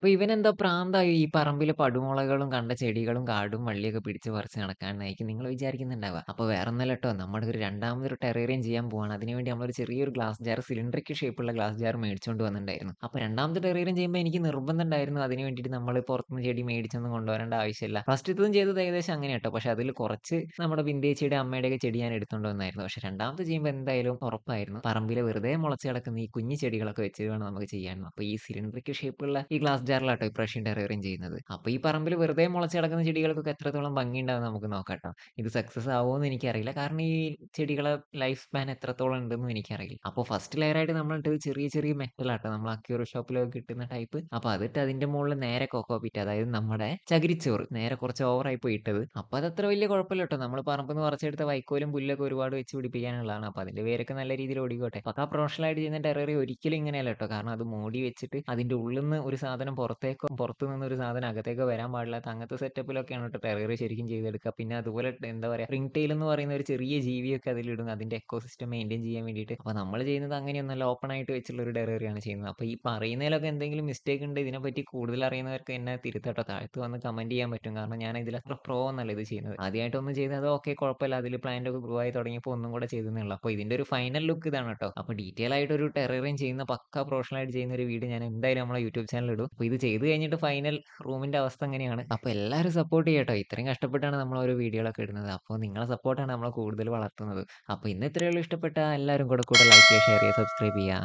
അപ്പൊ ഇവനെന്തോ പ്രാന്തായി ഈ പറമ്പിലെ പടുമുളകളും കണ്ട ചെടികളും കാടും വള്ളിയൊക്കെ പിടിച്ച് പറിച്ച് നടക്കാനായിരിക്കും നിങ്ങൾ വിചാരിക്കുന്നുണ്ടാവുക. അപ്പൊ വേറൊന്നല്ല കേട്ടോ നമ്മുടെ ഒരു രണ്ടാമതൊരു ടെറേറിയം ചെയ്യാൻ പോവാണ്. അതിനുവേണ്ടി നമ്മളൊരു ചെറിയൊരു ഗ്ലാസ് ജാർ സിലിണ്ടറിക്ക് ഷേപ്പുള്ള ഗ്ലാസ് ജാർ മേടിച്ചുകൊണ്ട് വന്നിട്ടുണ്ടായിരുന്നു. അപ്പൊ രണ്ടാമത്തെ ടെറേറിയം ചെയ്യുമ്പോൾ എനിക്ക് നിർബന്ധം ഉണ്ടായിരുന്നു അതിന് വേണ്ടിയിട്ട് നമ്മൾ പുറത്തുനിന്ന് ചെടി മേടിച്ചൊന്നും കൊണ്ടുവരേണ്ട ആവശ്യമില്ല. ഫസ്റ്റ് ഫസ്റ്റത്തതും ചെയ്തത് ഏകദേശം അങ്ങനെ കേട്ടോ. പക്ഷെ അതിൽ കുറച്ച് നമ്മുടെ ബിന്ദേച്ചിയുടെ അമ്മയുടെയൊക്കെ ചെടി ഞാൻ എടുത്തുകൊണ്ട് വന്നായിരുന്നു. പക്ഷെ രണ്ടാമത്തെ ചെയ്യുമ്പോൾ എന്തായാലും ഉറപ്പായിരുന്നു പറമ്പിൽ വെറുതെ മുളച്ച് കിടക്കുന്ന ഈ കുഞ്ഞു ചെടികളൊക്കെ വെച്ച് വേണം നമുക്ക് ചെയ്യാൻ. അപ്പൊ ഈ സിലിണ്ടറിക്ക് ഷേപ്പുള്ള ഈ ഗ്ലാസ് ജാറിലാട്ടോ ഇപ്രാവശ്യം ടെറേറിയം ചെയ്യുന്നത്. അപ്പോൾ ഈ പറമ്പിൽ വെറുതെ മുളച്ച് കിടക്കുന്ന ചെടികൾക്കൊക്കെ എത്രത്തോളം ഭംഗിയുണ്ടാവും നമുക്ക് നോക്കാട്ടോ. ഇത് സക്സസ് ആവുമോന്ന് എനിക്കറിയില്ല. കാരണം ഈ ചെടികളെ ലൈഫ് സ്പാൻ എത്രത്തോളം ഉണ്ടെന്നും എനിക്കറിയില്ല. അപ്പോൾ ഫസ്റ്റ് നമ്മൾ ഇട്ടത് ചെറിയ ചെറിയ മെറ്റലാട്ടോ. നമ്മൾ അക്യൂറോ ഷോപ്പിലൊക്കെ കിട്ടുന്ന ടൈപ്പ്. അപ്പൊ അതിട്ട് അതിന്റെ മുകളിൽ നേരെ കൊക്കോ പിറ്റ് അതായത് നമ്മുടെ ചകിരിച്ചോറ് നേരെ കുറച്ച് ഓവറായി പോയി ഇട്ടത്. അപ്പൊ അതത്ര വലിയ കുഴപ്പമില്ല കേട്ടോ നമ്മൾ പറമ്പെന്ന് പറിച്ചെടുത്ത വൈക്കോലും പുല്ലൊക്കെ ഒരുപാട് വെച്ച് പിടിപ്പിക്കാനുള്ളതാണ്. അപ്പൊ അതിന്റെ പേരൊക്കെ നല്ല രീതിയിൽ ഓടിക്കോട്ടെ. പക്കാ പ്രൊഫഷണൽ ആയിട്ട് ചെയ്യുന്ന ടെററി ഒരിക്കലും ഇങ്ങനെയല്ല കേട്ടോ കാരണം അത് മോടി വെച്ചിട്ട് അതിന്റെ ഉള്ളിൽ നിന്ന് ഒരു സാധനം പുറത്തേക്കോ പുറത്തു നിന്ന് ഒരു സാധനം അകത്തേക്കോ വരാൻ പാടില്ലാത്ത അങ്ങനത്തെ സെറ്റപ്പിലൊക്കെയാണ് കേട്ടോ ടെറിയർ ശരിക്കും ചെയ്തെടുക്കുക. പിന്നെ അതുപോലെ എന്താ പറയുക റിംഗ് ടെയിൽ എന്ന് പറയുന്ന ഒരു ചെറിയ ജീവിയൊക്കെ അതിലിടും. അതിന്റെ എക്കോസിസ്റ്റം മെയിന്റെയിൻ ചെയ്യാൻ വേണ്ടിയിട്ട്. അപ്പോൾ നമ്മൾ ചെയ്യുന്നത് അങ്ങനെയൊന്നുമല്ല ഓപ്പൺ ആയിട്ട് വെച്ചുള്ള ഒരു ടെറിയറിയാണ് ചെയ്യുന്നത്. അപ്പോൾ ഈ പറയുന്നതിലൊക്കെ എന്തെങ്കിലും മിസ്റ്റേക്ക് ഉണ്ട് ഇതിനെപ്പറ്റി കൂടുതൽ അറിയുന്നവർക്ക് എന്നെ തിരുത്തട്ടോ. താഴ്ത്ത് വന്ന് കമന്റ് ചെയ്യാൻ പറ്റും. കാരണം ഞാൻ ഇതിൽ അത്ര പ്രോ എന്നല്ല ഇത് ചെയ്യുന്നത്. ആദ്യമായിട്ടൊന്നും ചെയ്തത് ഓക്കെ കുഴപ്പമില്ല. അതിൽ പ്ലാന്റ് ഒക്കെ ഗ്രോ ആയി തുടങ്ങിയപ്പോൾ ഒന്നും കൂടെ ചെയ്തെന്നുള്ളൂ അപ്പൊ ഇതിന്റെ ഒരു ഫൈനൽ ലുക്ക് ഇതാണ് കേട്ടോ അപ്പോൾ ഡീറ്റെയിൽ ആയിട്ട് ഒരു ടെററിയും ചെയ്യുന്ന പക്ക പ്രൊഫഷണൽ ആയിട്ട് ചെയ്യുന്ന ഒരു വീഡിയോ ഞാൻ എന്തായാലും നമ്മളെ യൂട്യൂബ് ചാനലിൽ ഇടും. അപ്പൊ ഇത് ചെയ്ത് കഴിഞ്ഞിട്ട് ഫൈനൽ റൂമിന്റെ അവസ്ഥ എങ്ങനെയാണ്. അപ്പൊ എല്ലാവരും സപ്പോർട്ട് ചെയ്യട്ടോ. ഇത്രയും കഷ്ടപ്പെട്ടാണ് നമ്മൾ ഓരോ വീഡിയോകളൊക്കെ ഇടുന്നത്. അപ്പോൾ നിങ്ങളെ സപ്പോർട്ടാണ് നമ്മളെ കൂടുതൽ വളർത്തുന്നത്. അപ്പോൾ ഇന്ന് ഇത്രയേ ഉള്ളൂ. ഇഷ്ടപ്പെട്ട എല്ലാവരും കൂടെ കൂടെ ലൈക്ക് ചെയ്യുക, ഷെയർ ചെയ്യുക, സബ്സ്ക്രൈബ് ചെയ്യുക.